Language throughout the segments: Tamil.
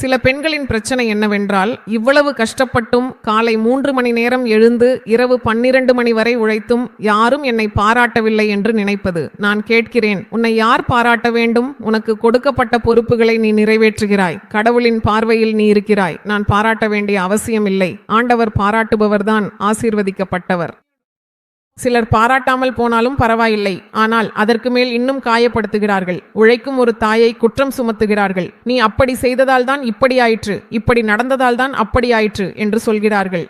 சில பெண்களின் பிரச்சனை என்னவென்றால் இவ்வளவு கஷ்டப்பட்டும் காலை மூன்று மணி நேரம் எழுந்து இரவு பன்னிரண்டு மணி வரை உழைத்தும் யாரும் என்னை பாராட்டவில்லை என்று நினைப்பது. நான் கேட்கிறேன் உன்னை யார் பாராட்ட வேண்டும்? உனக்கு கொடுக்கப்பட்ட பொறுப்புகளை நீ நிறைவேற்றுகிறாய். கடவுளின் பார்வையில் நீ இருக்கிறாய். நான் பாராட்ட வேண்டிய அவசியமில்லை. ஆண்டவர் பாராட்டுபவர்தான் ஆசீர்வதிக்கப்பட்டவர். சிலர் பாராட்டாமல் போனாலும் பரவாயில்லை. ஆனால் அதற்கு மேல் இன்னும் காயப்படுத்துகிறார்கள். உழைக்கும் ஒரு தாயை குற்றம் சுமத்துகிறார்கள். நீ அப்படி செய்ததால் தான் இப்படி ஆயிற்று. இப்படி நடந்ததால் தான் அப்படி ஆயிற்று என்று சொல்கிறார்கள்.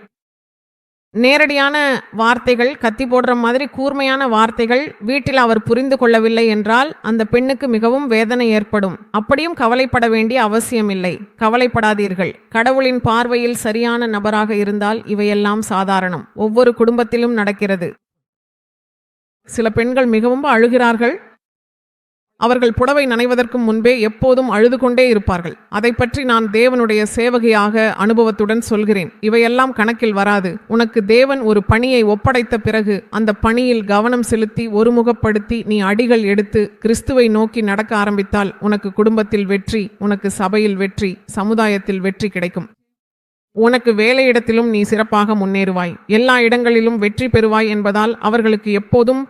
நேரடியான வார்த்தைகள் கத்தி போடுற மாதிரி கூர்மையான வார்த்தைகள் வீட்டில் அவர் புரிந்து கொள்ளவில்லை என்றால் அந்த பெண்ணுக்கு மிகவும் வேதனை ஏற்படும். அப்படியும் கவலைப்பட வேண்டிய அவசியமில்லை. கவலைப்படாதீர்கள். கடவுளின் பார்வையில் சரியான நபராக இருந்தால் இவையெல்லாம் சாதாரணம். ஒவ்வொரு குடும்பத்திலும் நடக்கிறது. சில பெண்கள் மிகவும் அழுகிறார்கள். அவர்கள் புடவை நனைவதற்கு முன்பே எப்போதும் அழுது கொண்டே இருப்பார்கள். அதை பற்றி நான் தேவனுடைய சேவகையாக அனுபவத்துடன் சொல்கிறேன். இவையெல்லாம் கணக்கில் வராது. உனக்கு தேவன் ஒரு பணியை ஒப்படைத்த பிறகு அந்த பணியில் கவனம் செலுத்தி ஒருமுகப்படுத்தி நீ அடிகள் எடுத்து கிறிஸ்துவை நோக்கி நடக்க ஆரம்பித்தால் உனக்கு குடும்பத்தில் வெற்றி உனக்கு சபையில் வெற்றி சமுதாயத்தில் வெற்றி கிடைக்கும். உனக்கு வேலையிடத்திலும் நீ சிறப்பாக முன்னேறுவாய். எல்லா இடங்களிலும் வெற்றி பெறுவாய் என்பதால் அவர்களுக்கு எப்போதும்